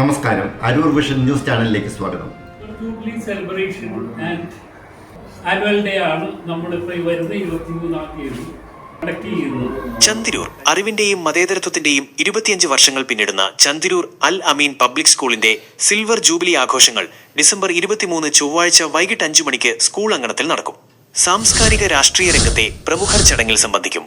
നമസ്കാരം. Aroor vision news ചാനലിലേക്ക് സ്വാഗതം. Jubilee celebration and annual day ആണ് നമ്മളിപ്പോൾ വരുന്ന തീയതി ചന്ദിരൂർ അറിവിന്റെയും മതേതരത്വത്തിന്റെയും ഇരുപത്തിയഞ്ച് വർഷങ്ങൾ പിന്നിടുന്ന ചന്തിരൂർ അൽ അമീൻ പബ്ലിക് സ്കൂളിന്റെ സിൽവർ ജൂബിലി ആഘോഷങ്ങൾ ഡിസംബർ ഇരുപത്തിമൂന്ന് ചൊവ്വാഴ്ച വൈകിട്ട് അഞ്ചു മണിക്ക് സ്കൂൾ അങ്കണത്തിൽ നടക്കും. സാംസ്കാരിക രാഷ്ട്രീയ രംഗത്തെ പ്രമുഖർ ചടങ്ങിൽ സംബന്ധിക്കും.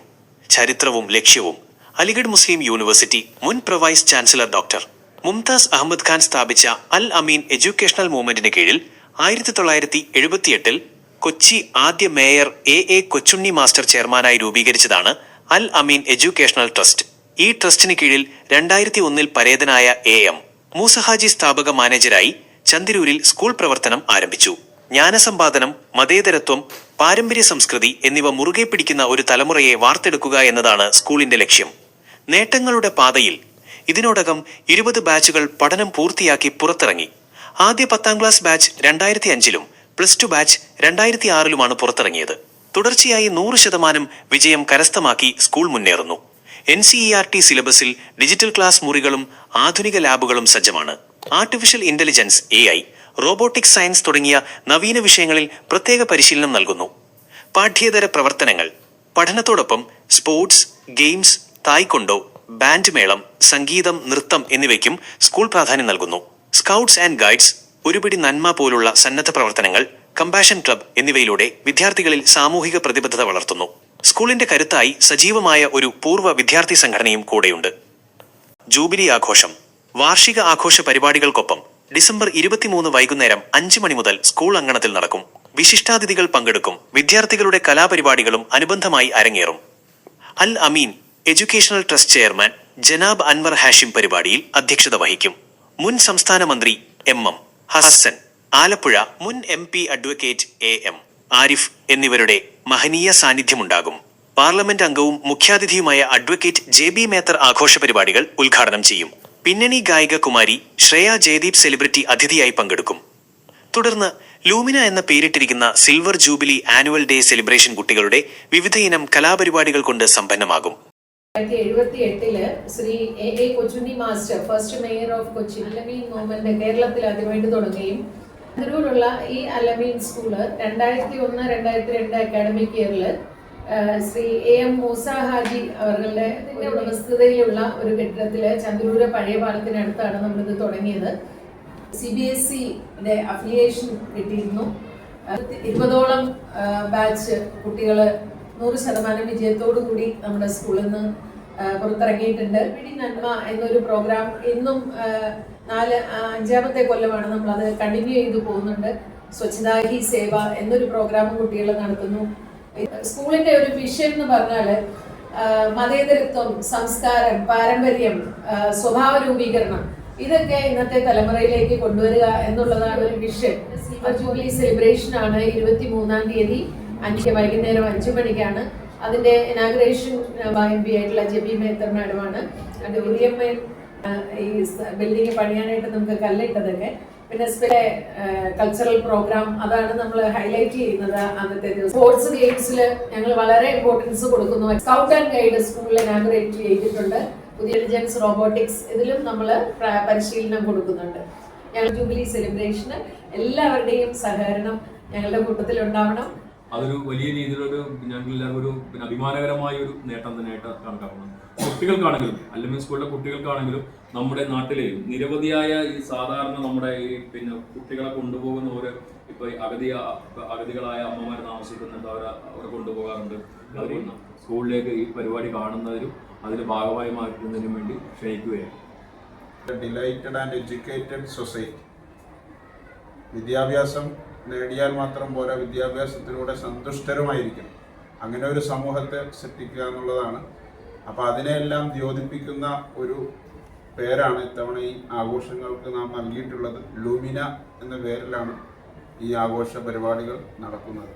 ചരിത്രവും ലക്ഷ്യവും അലിഗഡ് മുസ്ലിം യൂണിവേഴ്സിറ്റി മുൻ pro vice chancellor doctor Mumtaz Ahmed Khan സ്ഥാപിച്ച അൽ അമീൻ എഡ്യൂക്കേഷണൽ മൂവ്മെന്റിന് കീഴിൽ ആയിരത്തി തൊള്ളായിരത്തി എഴുപത്തിയെട്ടിൽ കൊച്ചി ആദ്യ mayor A A Kochunni master ചെയർമാനായി രൂപീകരിച്ചതാണ് അൽ അമീൻ എഡ്യൂക്കേഷണൽ ട്രസ്റ്റ്. ഈ ട്രസ്റ്റിന് കീഴിൽ രണ്ടായിരത്തി ഒന്നിൽ പരേതനായ എ എം മൂസഹാജി സ്ഥാപക മാനേജരായി ചന്ദിരൂരിൽ സ്കൂൾ പ്രവർത്തനം ആരംഭിച്ചു. ജ്ഞാനസമ്പാദനം മതേതരത്വം പാരമ്പര്യ സംസ്കൃതി എന്നിവ മുറുകെ പിടിക്കുന്ന ഒരു തലമുറയെ വാർത്തെടുക്കുക എന്നതാണ് സ്കൂളിന്റെ ലക്ഷ്യം. നേട്ടങ്ങളുടെ പാതയിൽ ഇതിനോടകം ഇരുപത് ബാച്ചുകൾ പഠനം പൂർത്തിയാക്കി പുറത്തിറങ്ങി. ആദ്യ പത്താം ക്ലാസ് ബാച്ച് രണ്ടായിരത്തി അഞ്ചിലും പ്ലസ് ടു ബാച്ച് രണ്ടായിരത്തി ആറിലുമാണ് പുറത്തിറങ്ങിയത്. തുടർച്ചയായി നൂറ് ശതമാനം വിജയം കരസ്ഥമാക്കി സ്കൂൾ മുന്നേറുന്നു. N C E R T സിലബസിൽ ഡിജിറ്റൽ ക്ലാസ് മുറികളും ആധുനിക ലാബുകളും സജ്ജമാണ്. Artificial intelligence A I robotic science തുടങ്ങിയ നവീന വിഷയങ്ങളിൽ പ്രത്യേക പരിശീലനം നൽകുന്നു. പാഠ്യേതര പ്രവർത്തനങ്ങൾ പഠനത്തോടൊപ്പം സ്പോർട്സ് ഗെയിംസ് തായ്ക്കൊണ്ടോ ബാൻഡ് മേളം സംഗീതം നൃത്തം എന്നിവയ്ക്കും സ്കൂൾ പ്രാധാന്യം നൽകുന്നു. സ്കൗട്ട്സ് ആൻഡ് ഗൈഡ്സ് ഒരുപിടി നന്മ പോലുള്ള സന്നദ്ധ പ്രവർത്തനങ്ങൾ കമ്പാഷൻ ക്ലബ് എന്നിവയിലൂടെ വിദ്യാർത്ഥികളിൽ സാമൂഹിക പ്രതിബദ്ധത വളർത്തുന്നു. സ്കൂളിന്റെ കരുത്തായി സജീവമായ ഒരു പൂർവ വിദ്യാർത്ഥി സംഘടനയും കൂടെയുണ്ട്. ജൂബിലി ആഘോഷം. വാർഷിക ആഘോഷ പരിപാടികൾക്കൊപ്പം ഡിസംബർ ഇരുപത്തിമൂന്ന് വൈകുന്നേരം അഞ്ച് മണി മുതൽ സ്കൂൾ അങ്കണത്തിൽ നടക്കും. വിശിഷ്ടാതിഥികൾ പങ്കെടുക്കും. വിദ്യാർത്ഥികളുടെ കലാപരിപാടികളും അനുബന്ധമായി അരങ്ങേറും. Al Ameen educational trust chairman ജനാബ് Anwar Hashim പരിപാടിയിൽ അധ്യക്ഷത വഹിക്കും. മുൻ സംസ്ഥാന മന്ത്രി എം എം ഹസൻ ആലപ്പുഴ മുൻ M P advocate A M Arif എന്നിവരുടെ മഹനീയ സാന്നിധ്യമുണ്ടാകും. പാർലമെന്റ് അംഗവും മുഖ്യാതിഥിയുമായ അഡ്വക്കേറ്റ് ജെ ബി മേത്തർ ആഘോഷ പരിപാടികൾ ഉദ്ഘാടനം ചെയ്യും. പിന്നണി ഗായിക കുമാരി ശ്രേയ ജയദീപ് സെലിബ്രിറ്റി അതിഥിയായി പങ്കെടുക്കും. തുടർന്ന് ലൂമിന എന്ന പേരിട്ടിരിക്കുന്ന silver jubilee annual day celebration കുട്ടികളുടെ വിവിധയിനം കലാപരിപാടികൾ കൊണ്ട് സമ്പന്നമാകും. ആയിരത്തി എഴുപത്തി എട്ടിൽ Shri A A Kochunni master first mayor of Kochi Alameen movement കേരളത്തിൽ ആദ്യമായിട്ട് തുടങ്ങുകയും അതിലൂടെയുള്ള ഈ അലമീൻ സ്കൂൾ രണ്ടായിരത്തി ഒന്ന് രണ്ടായിരത്തി രണ്ട് അക്കാഡമിക് ഇയറിൽ ശ്രീ എ എം മൂസ ഹാജി അവരുടെ ഉടമസ്ഥതയിലുള്ള ഒരു കെട്ടിടത്തിൽ ചന്ദ്രൂര് പഴയ പാലത്തിനടുത്താണ് നമ്മളിത് തുടങ്ങിയത്. സി ബി എസ് സിയുടെ അഫിലിയേഷൻ കിട്ടിയിരുന്നു. ഇരുപതോളം ബാച്ച് കുട്ടികൾ നൂറ് ശതമാനം വിജയത്തോടു കൂടി നമ്മുടെ സ്കൂളിൽ നിന്ന് പുറത്തിറങ്ങിയിട്ടുണ്ട്. പിടി നന്മ എന്നൊരു പ്രോഗ്രാം ഇന്നും നാല് അഞ്ചാമത്തെ കൊല്ലമാണ് അത് കണ്ടിന്യൂ ചെയ്തു പോകുന്നുണ്ട്. സ്വച്ഛതാ ഹി സേവ എന്നൊരു പ്രോഗ്രാം കുട്ടികൾ നടത്തുന്നു. സ്കൂളിന്റെ ഒരു വിഷൻ എന്ന് പറഞ്ഞാൽ മതേതരത്വം സംസ്കാരം പാരമ്പര്യം സ്വഭാവ രൂപീകരണം ഇതൊക്കെ ഇന്നത്തെ തലമുറയിലേക്ക് കൊണ്ടുവരിക എന്നുള്ളതാണ് ഒരു വിഷൻ സിൽവർ ജൂബിലി സെലിബ്രേഷൻ ആണ് ഇരുപത്തി മൂന്നാം തീയതി. അഞ്ച് വൈകുന്നേരം അഞ്ചു മണിക്കാണ്. അതിന്റെ ഇനാഗ്രേഷൻ എം പി ആയിട്ടുള്ള ജെബി മേത്തർ മാഡമാണ്. അത് ഉറിയമ്മ ഈ ബിൽഡിംഗ് പണിയാനായിട്ട് നമുക്ക് കല്ലിട്ടതൊക്കെ. പിന്നെ സ്പെ കൾച്ചറൽ പ്രോഗ്രാം അതാണ് നമ്മൾ ഹൈലൈറ്റ് ചെയ്യുന്നത് അന്നത്തെ ദിവസം. സ്പോർട്സ് ഗെയിംസിൽ ഞങ്ങൾ വളരെ ഇമ്പോർട്ടൻസ് കൊടുക്കുന്നു. സ്കൗട്ട് ആൻഡ് ഗൈഡ് സ്കൂളിൽ ഇനാഗ്രേറ്റ് ചെയ്തിട്ടുണ്ട്. പുതിയ ഇന്റലിജൻസ് റോബോട്ടിക്സ് ഇതിലും നമ്മൾ പരിശീലനം കൊടുക്കുന്നുണ്ട്. ഞങ്ങൾ ജൂബിലി സെലിബ്രേഷന് എല്ലാവരുടെയും സഹകരണം ഞങ്ങളുടെ കൂട്ടത്തിൽ ഉണ്ടാവണം അതൊരു വലിയ രീതിയിലൊരു ഞങ്ങൾ എല്ലാവരും ഒരു പിന്നെ അഭിമാനകരമായ ഒരു നേട്ടം തന്നെയായിട്ട് കണക്കാക്കണം കുട്ടികൾക്കാണെങ്കിലും അല്ലെങ്കിൽ സ്കൂളിലെ കുട്ടികൾക്കാണെങ്കിലും നമ്മുടെ നാട്ടിലെ നിരവധിയായ ഈ സാധാരണ നമ്മുടെ ഈ പിന്നെ കുട്ടികളെ കൊണ്ടുപോകുന്ന ഒരു ഇപ്പൊ അഗതി അഗതികളായ അമ്മമാരെ താമസിക്കുന്നുണ്ട് അവരെ അവരെ കൊണ്ടുപോകാറുണ്ട്. സ്കൂളിലേക്ക് ഈ പരിപാടി കാണുന്നതിനും അതിൽ ഭാഗമായി മാറ്റുന്നതിനും വേണ്ടി ക്ഷണിക്കുകയാണ്. ഡിലൈറ്റഡ് ആൻഡ് എഡ്യൂക്കേറ്റഡ് സൊസൈറ്റി വിദ്യാഭ്യാസം നേടിയാൽ മാത്രം പോരാ വിദ്യാഭ്യാസത്തിലൂടെ സന്തുഷ്ടരുമായിരിക്കണം അങ്ങനെ ഒരു സമൂഹത്തെ സൃഷ്ടിക്കുക എന്നുള്ളതാണ്. അപ്പോൾ അതിനെയെല്ലാം ദ്യോതിപ്പിക്കുന്ന ഒരു പേരാണ് ഇത്തവണ ഈ ആഘോഷങ്ങൾക്ക് നാം നൽകിയിട്ടുള്ളത്. ലൂമിന എന്ന പേരിലാണ് ഈ ആഘോഷ പരിപാടികൾ നടക്കുന്നത്.